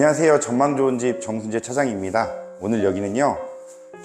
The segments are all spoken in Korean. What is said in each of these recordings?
안녕하세요. 전망 좋은 집 정순재 차장입니다. 오늘 여기는요.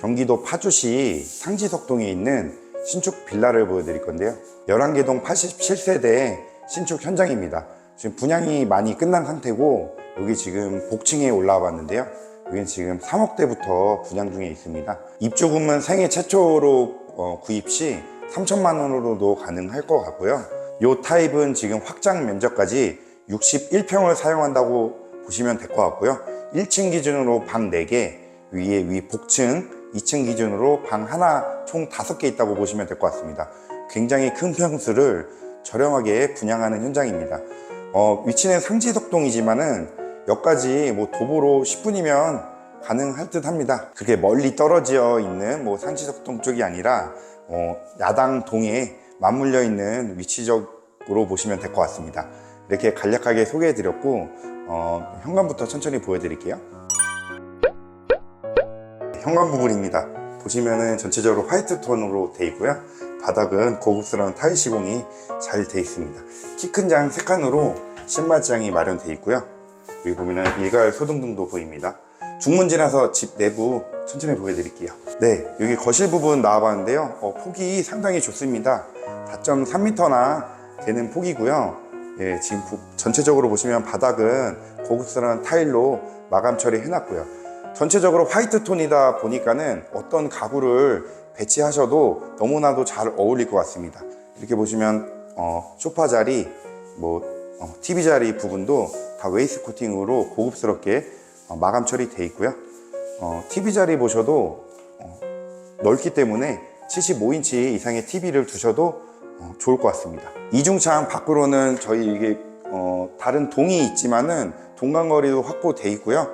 경기도 파주시 상지석동에 있는 신축 빌라를 보여드릴 건데요. 11개 동 87세대 신축 현장입니다. 지금 분양이 많이 끝난 상태고 여기 지금 복층에 올라와 봤는데요. 여기는 지금 3억대부터 분양 중에 있습니다. 입주금은 생애 최초로 어, 구입 시 3천만 원으로도 가능할 것 같고요. 이 타입은 지금 확장 면적까지 61평을 사용한다고 보시면 될 것 같고요. 1층 기준으로 방 4개, 위에 위 복층, 2층 기준으로 방 하나 총 5개 있다고 보시면 될 것 같습니다. 굉장히 큰 평수를 저렴하게 분양하는 현장입니다. 어, 위치는 상지석동이지만은 역까지 뭐 도보로 10분이면 가능할 듯 합니다. 그게 멀리 떨어져 있는 뭐 상지석동 쪽이 아니라 어, 야당 동에 맞물려 있는 위치적으로 보시면 될 것 같습니다. 이렇게 간략하게 소개해 드렸고 어, 현관부터 천천히 보여드릴게요. 현관 부분입니다. 보시면은 전체적으로 화이트 톤으로 되어 있고요. 바닥은 고급스러운 타일 시공이 잘 되어 있습니다. 키 큰 장 3칸으로 신발장이 마련되어 있고요. 여기 보면은 일괄 소등등도 보입니다. 중문지라서 집 내부 천천히 보여드릴게요. 네, 여기 거실 부분 나와봤는데요. 어, 폭이 상당히 좋습니다. 4.3m나 되는 폭이고요. 예, 지금 부- 전체적으로 보시면 바닥은 고급스러운 타일로 마감 처리해놨고요. 전체적으로 화이트 톤이다 보니까는 어떤 가구를 배치하셔도 너무나도 잘 어울릴 것 같습니다. 이렇게 보시면 어, 소파 자리, 뭐 어, TV 자리 부분도 다 웨이스 코팅으로 고급스럽게 어, 마감 처리돼 있고요. 어, TV 자리 보셔도 어, 넓기 때문에 75인치 이상의 TV를 두셔도 어, 좋을 것 같습니다. 이중창 밖으로는 저희 이게 어, 다른 동이 있지만은 동간거리도 확보돼 있고요.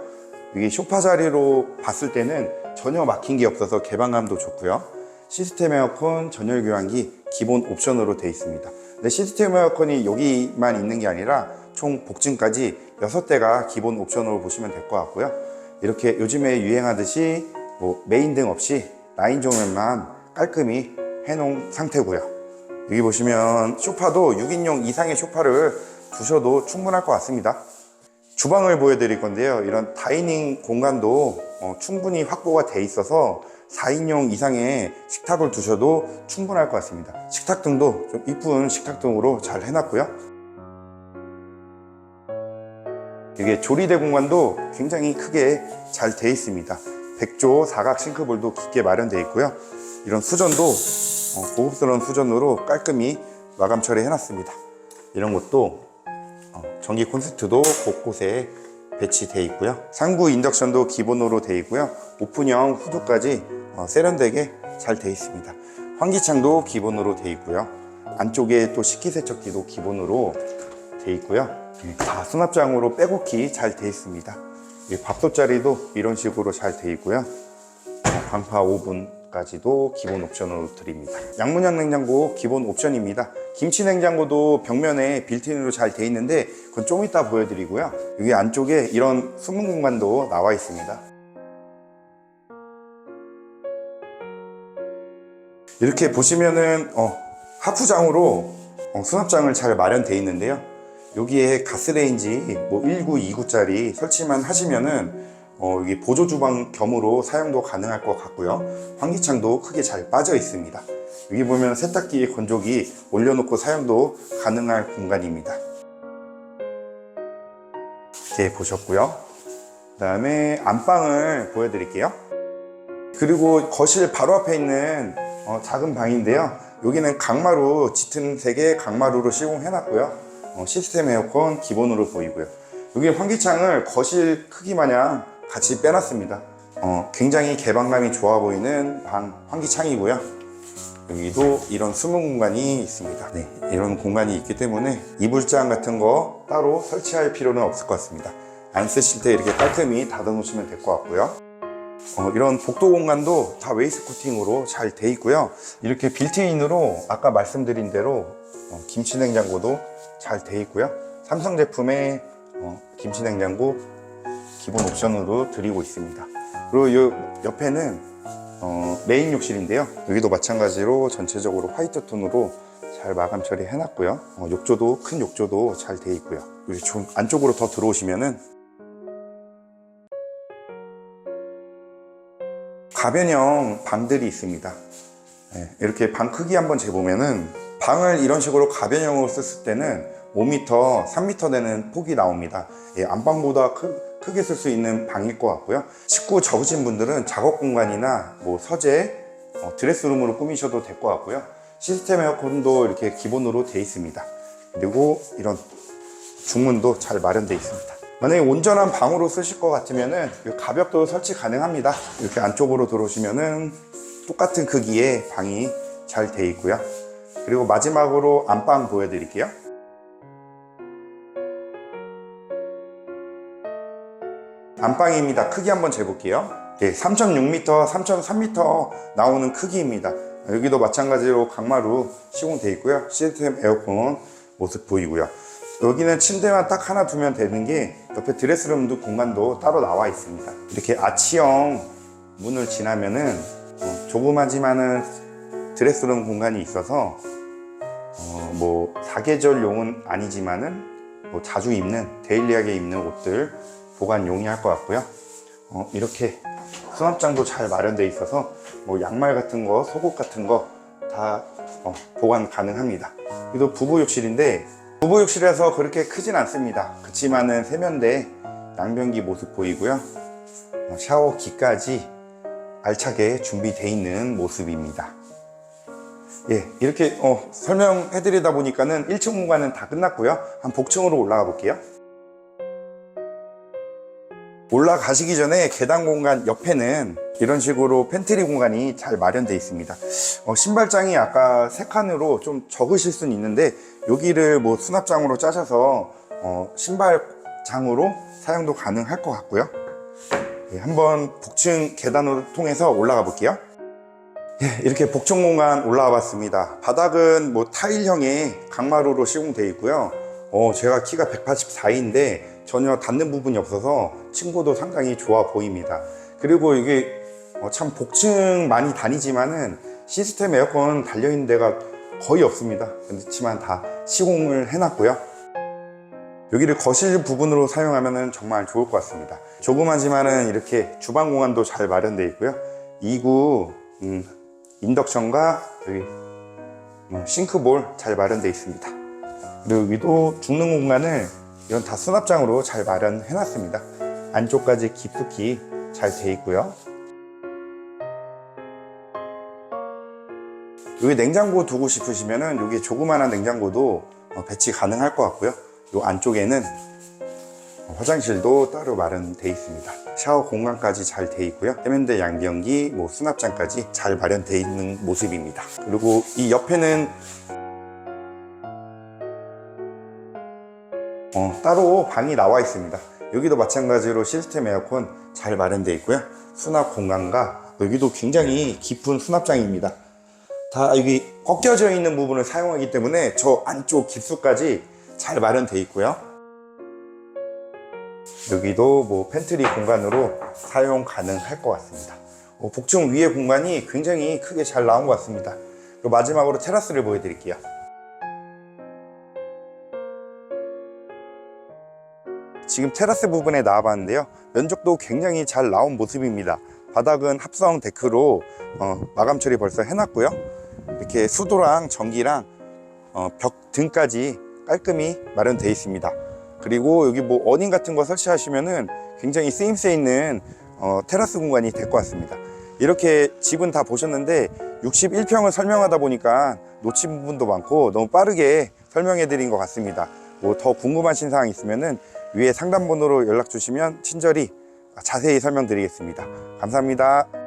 이게 쇼파 자리로 봤을 때는 전혀 막힌 게 없어서 개방감도 좋고요. 시스템 에어컨, 전열 교환기 기본 옵션으로 되어 있습니다. 근데 시스템 에어컨이 여기만 있는 게 아니라 총 복층까지 6대가 기본 옵션으로 보시면 될 것 같고요. 이렇게 요즘에 유행하듯이 뭐 메인 등 없이 라인 조명만 깔끔히 해놓은 상태고요. 여기 보시면 소파도 6인용 이상의 소파를 두셔도 충분할 것 같습니다. 주방을 보여드릴 건데요. 이런 다이닝 공간도 어, 충분히 확보가 돼 있어서 4인용 이상의 식탁을 두셔도 충분할 것 같습니다. 식탁 등도 좀 이쁜 식탁 등으로 잘 해놨고요. 이게 조리대 공간도 굉장히 크게 잘 돼 있습니다. 백조 사각 싱크볼도 깊게 마련되어 있고요. 이런 수전도 어, 고급스러운 수전으로 깔끔히 마감 처리해놨습니다. 이런 것도 어, 전기 콘센트도 곳곳에 배치되어 있고요. 상부 인덕션도 기본으로 되어 있고요. 오픈형 후드까지 어, 세련되게 잘 되어 있습니다. 환기창도 기본으로 되어 있고요. 안쪽에 또 식기세척기도 기본으로 되어 있고요. 예, 다 수납장으로 빼곡히 잘 되어 있습니다. 이 밥솥 자리도 이런 식으로 잘 되어 있고요. 어, 방파 오븐 까지도 기본 옵션으로 드립니다. 양문형 냉장고 기본 옵션입니다. 김치 냉장고도 벽면에 빌트인으로 잘 되어 있는데 그건 좀 이따 보여드리고요. 여기 안쪽에 이런 숨은 공간도 나와 있습니다. 이렇게 보시면은 어, 하프장으로 어, 수납장을 잘 마련되어 있는데요. 여기에 가스레인지 뭐 19, 2구짜리 설치만 하시면은 어, 여기 보조 주방 겸으로 사용도 가능할 것 같고요. 환기창도 크게 잘 빠져 있습니다. 여기 보면 세탁기 건조기 올려놓고 사용도 가능할 공간입니다. 이렇게 보셨고요. 그 다음에 안방을 보여드릴게요. 그리고 거실 바로 앞에 있는 어, 작은 방인데요. 여기는 강마루 짙은 색의 강마루로 시공해놨고요. 어, 시스템 에어컨 기본으로 보이고요. 여기 환기창을 거실 크기 마냥 같이 빼놨습니다. 어, 굉장히 개방감이 좋아 보이는 방 환기창이고요. 여기도 이런 숨은 공간이 있습니다. 네, 이런 공간이 있기 때문에 이불장 같은 거 따로 설치할 필요는 없을 것 같습니다. 안 쓰실 때 이렇게 깔끔히 닫아 놓으시면 될 것 같고요. 어, 이런 복도 공간도 다 웨이스 코팅으로 잘 돼 있고요. 이렇게 빌트인으로 아까 말씀드린 대로 어, 김치 냉장고도 잘 돼 있고요. 삼성 제품의 어, 김치 냉장고 기본 옵션으로 드리고 있습니다. 그리고 이 옆에는 어, 메인 욕실인데요. 여기도 마찬가지로 전체적으로 화이트 톤으로 잘 마감 처리 해놨고요. 어, 욕조도 큰 욕조도 잘 돼 있고요. 여기 좀 안쪽으로 더 들어오시면은 가변형 방들이 있습니다. 네, 이렇게 방 크기 한번 재보면은 방을 이런 식으로 가변형으로 썼을 때는 5m, 3m 되는 폭이 나옵니다. 예, 안방보다 큰 크게 쓸 수 있는 방일 것 같고요. 식구 적으신 분들은 작업 공간이나 뭐 서재, 어, 드레스룸으로 꾸미셔도 될 것 같고요. 시스템 에어컨도 이렇게 기본으로 돼 있습니다. 그리고 이런 중문도 잘 마련되어 있습니다. 만약에 온전한 방으로 쓰실 것 같으면은 이 가벽도 설치 가능합니다. 이렇게 안쪽으로 들어오시면은 똑같은 크기의 방이 잘돼 있고요. 그리고 마지막으로 안방 보여드릴게요. 안방입니다. 크기 한번 재볼게요. 예, 3.6m, 3.3m 나오는 크기입니다. 여기도 마찬가지로 강마루 시공되어 있고요. 시스템 에어컨 모습 보이고요. 여기는 침대만 딱 하나 두면 되는 게 옆에 드레스룸도 공간도 따로 나와 있습니다. 이렇게 아치형 문을 지나면은 어, 조그마지만은 드레스룸 공간이 있어서 어, 뭐 사계절용은 아니지만은 뭐 자주 입는 데일리하게 입는 옷들 보관 용이할 것 같고요. 어, 이렇게 수납장도 잘 마련되어 있어서 뭐 양말 같은 거, 속옷 같은 거다 어, 보관 가능합니다. 이도 부부 욕실인데 부부 욕실에서 그렇게 크진 않습니다. 그치만은 세면대 양변기 모습 보이고요. 어, 샤워기까지 알차게 준비되어 있는 모습입니다. 예, 이렇게 어, 설명해드리다 보니까는 1층 공간은 다 끝났고요. 한 복층으로 올라가 볼게요. 올라가시기 전에 계단 공간 옆에는 이런 식으로 팬트리 공간이 잘 마련되어 있습니다. 어, 신발장이 아까 세 칸으로 좀 적으실 수는 있는데 여기를 뭐 수납장으로 짜셔서 어, 신발장으로 사용도 가능할 것 같고요. 예, 한번 복층 계단으로 통해서 올라가 볼게요. 예, 이렇게 복층 공간 올라와 봤습니다. 바닥은 뭐 타일형의 강마루로 시공되어 있고요. 어, 제가 키가 184인데 전혀 닿는 부분이 없어서 층고도 상당히 좋아 보입니다. 그리고 이게 어, 참 복층 많이 다니지만은 시스템 에어컨 달려있는 데가 거의 없습니다. 그렇지만 다 시공을 해놨고요. 여기를 거실 부분으로 사용하면 정말 좋을 것 같습니다. 조그마지만은 이렇게 주방 공간도 잘 마련되어 있고요. 2구 음, 인덕션과 여기 음, 싱크볼 잘 마련되어 있습니다. 그리고 여기도 죽는 공간을 이런 다 수납장으로 잘 마련해 놨습니다. 안쪽까지 깊숙이 잘 돼 있고요. 여기 냉장고 두고 싶으시면은 여기 조그마한 냉장고도 어, 배치 가능할 것 같고요. 이 안쪽에는 화장실도 따로 마련돼 있습니다. 샤워 공간까지 잘 돼 있고요. 세면대 양변기, 뭐 수납장까지 잘 마련돼 있는 모습입니다. 그리고 이 옆에는 어, 따로 방이 나와 있습니다. 여기도 마찬가지로 시스템 에어컨 잘 마련되어 있고요. 수납 공간과 여기도 굉장히 깊은 수납장입니다. 다 여기 꺾여져 있는 부분을 사용하기 때문에 저 안쪽 깊숙까지 잘 마련되어 있고요. 여기도 뭐 팬트리 공간으로 사용 가능할 것 같습니다. 어, 복층 위에 공간이 굉장히 크게 잘 나온 것 같습니다. 마지막으로 테라스를 보여드릴게요. 지금 테라스 부분에 나와봤는데요. 면적도 굉장히 잘 나온 모습입니다. 바닥은 합성 데크로 어, 마감 처리 벌써 해놨고요. 이렇게 수도랑 전기랑 어, 벽 등까지 깔끔히 마련되어 있습니다. 그리고 여기 뭐 어닝 같은 거 설치하시면은 굉장히 쓰임새 있는 어, 테라스 공간이 될 것 같습니다. 이렇게 집은 다 보셨는데 61평을 설명하다 보니까 놓친 부분도 많고 너무 빠르게 설명해 드린 것 같습니다. 뭐 더 궁금하신 사항 있으면은 위에 상담번호로 연락 주시면 친절히 자세히 설명드리겠습니다. 감사합니다.